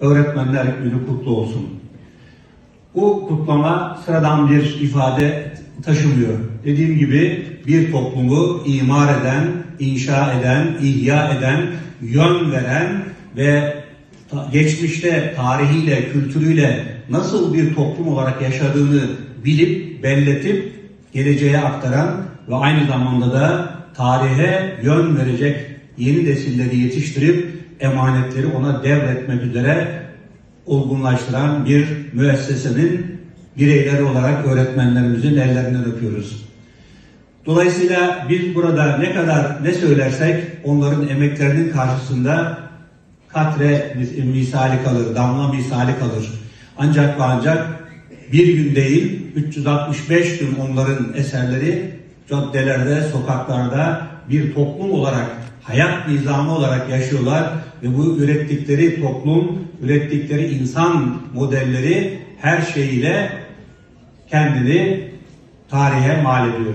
Öğretmenler Günü kutlu olsun. Bu kutlama sıradan bir ifade taşımıyor. Dediğim gibi bir toplumu imar eden, inşa eden, ihya eden, yön veren ve geçmişte tarihiyle, kültürüyle nasıl bir toplum olarak yaşadığını bilip, belletip geleceğe aktaran ve aynı zamanda da tarihe yön verecek yeni nesilleri yetiştirip emanetleri ona devretmek üzere olgunlaştıran bir müessesenin bireyleri olarak öğretmenlerimizin ellerinden öpüyoruz. Dolayısıyla biz burada ne kadar ne söylersek onların emeklerinin karşısında katre mis- misali kalır, damla misali kalır. Ancak ve ancak bir gün değil, 365 gün onların eserleri caddelerde, sokaklarda bir toplum olarak, hayat nizamı olarak yaşıyorlar ve bu ürettikleri toplum, ürettikleri insan modelleri her şeyiyle kendini tarihe mal ediyor.